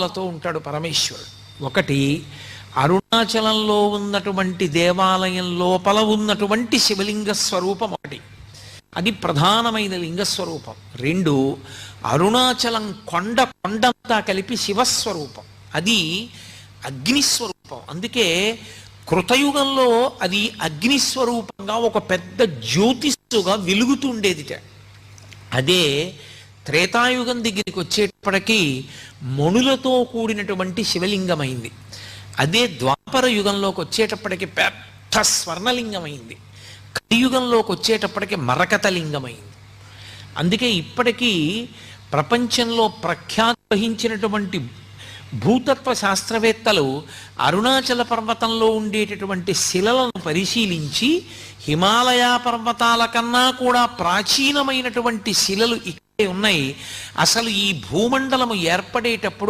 రూపాలతో ఉంటాడు పరమేశ్వరుడు. ఒకటి అరుణాచలంలో ఉన్నటువంటి దేవాలయం లోపల ఉన్నటువంటి శివలింగ స్వరూపం ఒకటి. అది ప్రధానమైన లింగ స్వరూపం. రెండు అరుణాచలం కొండ కొండంతా కలిపి శివస్వరూపం. అది అగ్నిస్వరూపం అందుకే కృతయుగంలో అది అగ్నిస్వరూపంగా ఒక పెద్ద జ్యోతిస్సుగా వెలుగుతుండేదిట అదే త్రేతాయుగం దగ్గరికి వచ్చేటప్పటికి మణులతో కూడినటువంటి శివలింగమైంది. అదే ద్వాపర యుగంలోకి వచ్చేటప్పటికి పెద్ద స్వర్ణలింగమైంది. కలియుగంలోకి వచ్చేటప్పటికి మరకతలింగమైంది అందుకే ఇప్పటికీ ప్రపంచంలో ప్రఖ్యాతి వహించినటువంటి భూతత్వ శాస్త్రవేత్తలు అరుణాచల పర్వతంలో ఉండేటటువంటి శిలలను పరిశీలించి హిమాలయ పర్వతాల కన్నా కూడా ప్రాచీనమైనటువంటి శిలలు ఉన్నాయి. అసలు ఈ భూమండలము ఏర్పడేటప్పుడు